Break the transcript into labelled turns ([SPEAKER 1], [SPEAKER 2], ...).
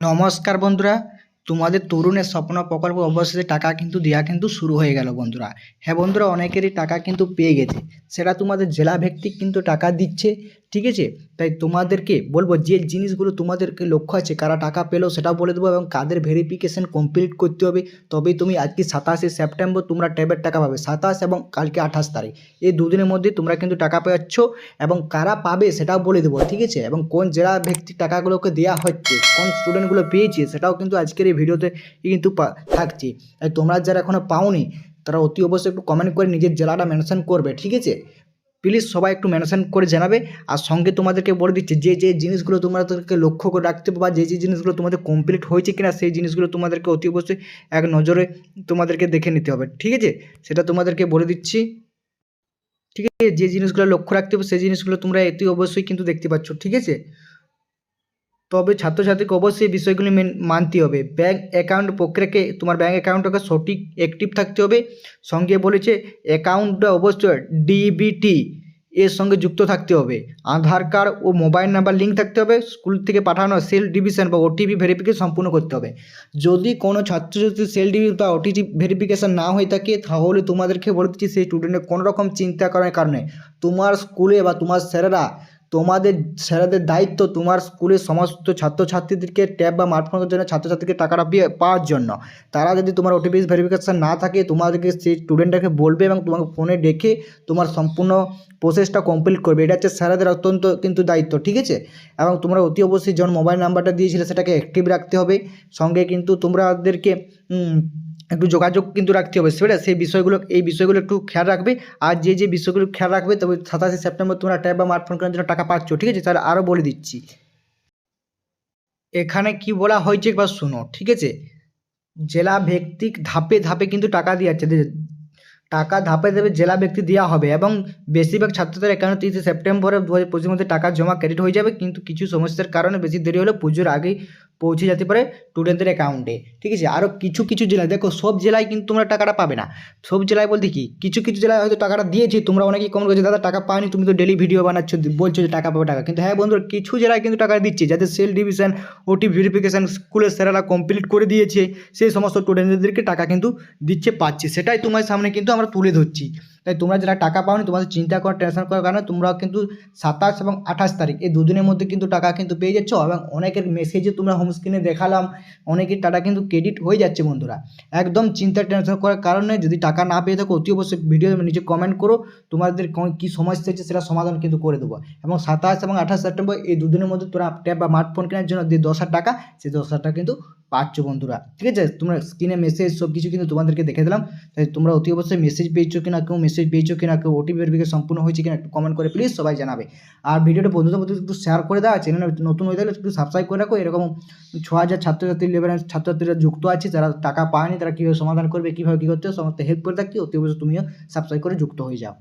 [SPEAKER 1] নমস্কার বন্ধুরা, তোমাদের তরুণের স্বপ্ন প্রকল্প অবশেষে টাকা কিন্তু দেওয়া কিন্তু শুরু হয়ে গেল বন্ধুরা। হ্যাঁ বন্ধুরা, অনেকেরই টাকা কিন্তু পেয়ে গেছে। সেটা তোমাদের জেলা ভিত্তিক কিন্তু টাকা দিচ্ছে। ঠিক আছে? তাই তোমাদেরকে বলব যে জিনিসগুলো তোমাদেরকে লক্ষ্য আছে, কারা টাকা পেল সেটাও বলে দেবো এবং কাদের ভেরিফিকেশন কমপ্লিট করতে হবে, তবেই তুমি আজকে সাতাশে সেপ্টেম্বর তোমরা ট্যাবের টাকা পাবে, সাতাশ এবং কালকে আঠাশ তারিখ। এই দুদিনের মধ্যে তোমরা কিন্তু টাকা পাচ্ছ এবং কারা পাবে সেটাও বলে দেবো, ঠিক আছে? এবং কোন জেলা ভিত্তিক টাকাগুলোকে দেওয়া হচ্ছে, কোন স্টুডেন্টগুলো পেয়েছে সেটাও কিন্তু আজকের এই ভিডিওতে কিন্তু থাকছে। তাই তোমরা যারা এখনও পাওনি, তারা অতি অবশ্যই একটু কমেন্ট করে নিজের জেলাটা মেনশন করবে, ঠিক আছে? প্লিজ সবাই একটু মেনশন করে জানাবে। আর সঙ্গে তোমাদেরকে বলে দিচ্ছে, যে যে জিনিসগুলো তোমাদেরকে লক্ষ্য করে রাখতে বা যে যে জিনিসগুলো তোমাদের কমপ্লিট হয়েছে কিনা, সেই জিনিসগুলো তোমাদেরকে অতি অবশ্যই এক নজরে তোমাদেরকে দেখে নিতে হবে। ঠিক আছে? সেটা তোমাদেরকে বলে দিচ্ছি। ঠিক আছে? যে জিনিসগুলো লক্ষ্য রাখতে হবে, সেই জিনিসগুলো তোমরা অতি অবশ্যই কিন্তু দেখতে পাচ্ছ। ঠিক আছে? তবে ছাত্রছাত্রীকে অবশ্যই বিষয়গুলি মানতে হবে। ব্যাঙ্ক অ্যাকাউন্ট প্রক্রিয়াকে, তোমার ব্যাঙ্ক অ্যাকাউন্টটাকে সঠিক অ্যাক্টিভ থাকতে হবে। সঙ্গে বলেছে অ্যাকাউন্টটা অবশ্যই ডিবিটি এর সঙ্গে যুক্ত থাকতে হবে। আধার কার্ড ও মোবাইল নাম্বার লিঙ্ক থাকতে হবে। স্কুল থেকে পাঠানো সেল ডিভিশন বা ওটিপি ভেরিফিকেশন সম্পূর্ণ করতে হবে। যদি কোনো ছাত্রছাত্রী সেল ডিভি বা ওটিপি ভেরিফিকেশন না হয়ে থাকে, তাহলে তোমাদেরকে বলে দিচ্ছি, সেই স্টুডেন্টের কোনো রকম চিন্তা করার কারণে তোমার স্কুলে বা তোমার স্যারেরা তোমাদের স্যারেদের দায়িত্ব তোমার স্কুলের সমস্ত ছাত্রছাত্রীদেরকে ট্যাব বা স্মার্টফোনের জন্য ছাত্রছাত্রীকে টাকাটা পাওয়ার জন্য। তারা যদি তোমার ওটিপি ভেরিফিকেশান না থাকে, তোমাদেরকে সেই স্টুডেন্টটাকে বলবে এবং তোমাকে ফোনে ডেকে তোমার সম্পূর্ণ প্রসেসটা কমপ্লিট করবে। এটা হচ্ছে স্যারেদের অত্যন্ত কিন্তু দায়িত্ব, ঠিক আছে? এবং তোমরা অতি অবশ্যই যখন মোবাইল নাম্বারটা দিয়েছিলে, সেটাকে অ্যাক্টিভ রাখতে হবে। সঙ্গে কিন্তু তোমাদেরকে একটু যোগাযোগ কিন্তু রাখতে হবে। সেটা সেই বিষয়গুলো, এই বিষয়গুলো একটু খেয়াল রাখবে। আর যে যে বিষয়গুলো খেয়াল রাখবে, তবে সাতাশে সেপ্টেম্বর তোমরা ট্যাব বা স্মার্টফোন কেনার জন্য টাকা পাচ্ছ, ঠিক আছে? তাহলে আরও বলে দিচ্ছি। এখানে কি বলা হয়েছে একবার শুনো, ঠিক আছে? জেলা ভিত্তিক ধাপে ধাপে কিন্তু টাকা দিয়ে যাচ্ছে টাকা ধাপে ধাপে জেলা ব্যক্তি দেওয়া হবে এবং বেশিরভাগ ছাত্রদের অ্যাকাউন্টে তিরিশে সেপ্টেম্বরে দু হাজার মধ্যে টাকা জমা ক্রেডিট হয়ে যাবে। কিন্তু কিছু সমস্যার কারণে বেশি দেরি হলে পুজোর আগেই পৌঁছে যেতে পারে স্টুডেন্টদের অ্যাকাউন্টে ঠিক আছে? আরও কিছু কিছু জেলায়, দেখো সব জেলায় কিন্তু তোমরা টাকাটা পাবে না। সব জেলায় বলতে কি, কিছু কিছু জেলায় হয়তো টাকাটা দিয়েছে, তোমরা অনেকেই কমেন্ট করছ, দাদা, টাকা পাওনি, তুমি তো ডেলি ভিডিও বানাচ্ছ, বলছো যে টাকা পাবে টাকা। কিন্তু হ্যাঁ বন্ধুরা, কিছু জেলায় কিন্তু টাকা দিচ্ছে, যাদের সেল ডিভিশন ওটি ভেরিফিকেশান স্কুলের স্যারেরা কমপ্লিট করে দিয়েছে, সেই সমস্ত স্টুডেন্টদেরকে টাকা কিন্তু দিচ্ছে, পাচ্ছে। সেটাই তোমার সামনে কিন্তু আমরা তুলে ধরছি। তাই তোমরা যারা টাকা পাওনি, তোমাদের চিন্তা করার টেনশন করার কারণে তোমরা কিন্তু সাতাশ এবং আঠাশ তারিখ, এই দুদিনের মধ্যে কিন্তু টাকা কিন্তু পেয়ে যাচ্ছ এবং অনেকের মেসেজে তোমরা হোম স্ক্রিনে দেখালাম, অনেকের টাকা কিন্তু ক্রেডিট হয়ে যাচ্ছে বন্ধুরা। একদম চিন্তা টেনশন করার কারণে যদি টাকা না পেয়ে থাকো, অতি অবশ্যই ভিডিও নিচে কমেন্ট করো, তোমাদের কী সমস্যা হচ্ছে সেটা সমাধান কিন্তু করে দেবো। এবং সাতাশ এবং আঠাশ সেপ্টেম্বর, এই দুদিনের মধ্যে তোমরা ট্যাব বা স্মার্টফোন কেনার জন্য যে দশ হাজার টাকা, সেই দশ টাকা কিন্তু পাচ্ছ বন্ধুরা। ঠিক আছে? তোমরা স্ক্রিনে মেসেজ সব কিছু কিন্তু তোমাদেরকে দেখে দিলাম। তাই তোমরা অতি অবশ্যই মেসেজ পেয়েছ কিনা, কেউ মেসেজ পেয়েছ কিনা, কেউ ওটিপি ভেরিফিকেশন সম্পূর্ণ হয়েছে কিনা একটু কমেন্ট করে প্লিজ সবাই জানাবে। আর ভিডিওটা বন্ধুদের মধ্যে একটু শেয়ার করে দেওয়া চ্যানেলে নতুন হয়ে থাকলে একটু সাবস্ক্রাইব করে রাখো। এরকম ছ হাজার ছাত্রছাত্রী লেভেলের ছাত্রছাত্রীরা যুক্ত আছে, যারা টাকা পায়নি, তারা কীভাবে সমাধান করবে, কীভাবে কী করতে সমস্ত হেল্প করে থাকি অতি অবশ্যই তুমিও সাবস্ক্রাইব করে যুক্ত হয়ে যাও।